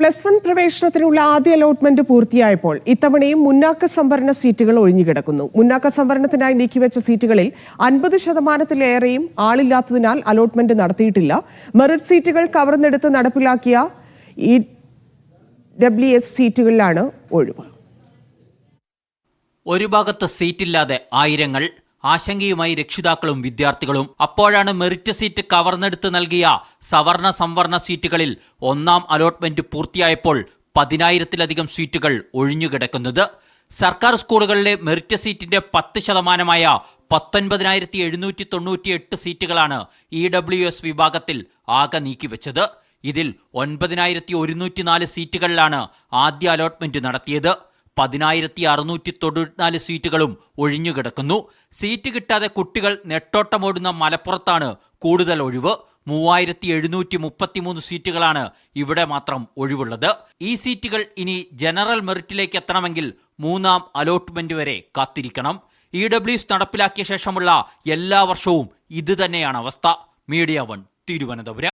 Plus one പ്രവേശനത്തിനുള്ള ആദ്യ allotment പൂർത്തിയായപ്പോൾ ഇത്തവണയും മുന്നാക്ക സംവരണ സീറ്റുകൾ ഒഴിഞ്ഞുകിടക്കുന്നു. മുന്നാക്ക സംവരണത്തിനായി നീക്കിവെച്ച സീറ്റുകളിൽ അൻപത് ശതമാനത്തിലേറെയും ആളില്ലാത്തതിനാൽ അലോട്ട്മെന്റ് നടത്തിയിട്ടില്ല. മെറിറ്റ് സീറ്റുകൾ കവർന്നെടുത്ത് നടപ്പിലാക്കിയ ഇ ഡബ്ല്യു എസ് സീറ്റുകളിലാണ് ഒഴിവ്. ഒരു ഭാഗത്ത് സീറ്റില്ലാതെ ആയിരങ്ങൾ ആശങ്കയുമായി രക്ഷിതാക്കളും വിദ്യാർത്ഥികളും. അപ്പോഴാണ് മെറിറ്റ് സീറ്റ് കവർന്നെടുത്ത് നൽകിയ സവർണ സംവർണ സീറ്റുകളിൽ ഒന്നാം അലോട്ട്മെന്റ് പൂർത്തിയായപ്പോൾ പതിനായിരത്തിലധികം സീറ്റുകൾ ഒഴിഞ്ഞുകിടക്കുന്നത്. സർക്കാർ സ്കൂളുകളിലെ മെറിറ്റ് സീറ്റിന്റെ പത്ത് ശതമാനമായ പത്തൊൻപതിനായിരത്തി എഴുന്നൂറ്റി തൊണ്ണൂറ്റി എട്ട് സീറ്റുകളാണ് ഇ ഡബ്ല്യു എസ് വിഭാഗത്തിൽ ആകെ നീക്കിവെച്ചത്. ഇതിൽ ഒൻപതിനായിരത്തി ഒരുന്നൂറ്റി നാല് സീറ്റുകളിലാണ് ആദ്യ അലോട്ട്മെന്റ് നടത്തിയത്. പതിനായിരത്തി അറുന്നൂറ്റി തൊണ്ണൂറ്റിനാല് സീറ്റുകളും ഒഴിഞ്ഞുകിടക്കുന്നു. സീറ്റ് കിട്ടാതെ കുട്ടികൾ നെട്ടോട്ടമോടുന്ന മലപ്പുറത്താണ് കൂടുതൽ ഒഴിവ്. മൂവായിരത്തി എഴുന്നൂറ്റി മുപ്പത്തിമൂന്ന് സീറ്റുകളാണ് ഇവിടെ മാത്രം ഒഴിവുള്ളത്. ഈ സീറ്റുകൾ ഇനി ജനറൽ മെറിറ്റിലേക്ക് എത്തണമെങ്കിൽ മൂന്നാം അലോട്ട്മെന്റ് വരെ കാത്തിരിക്കണം. ഇ ഡബ്ല്യുസ് നടപ്പിലാക്കിയ ശേഷമുള്ള എല്ലാ വർഷവും ഇത് തന്നെയാണ് അവസ്ഥ. Media one Thiruvananthapuram.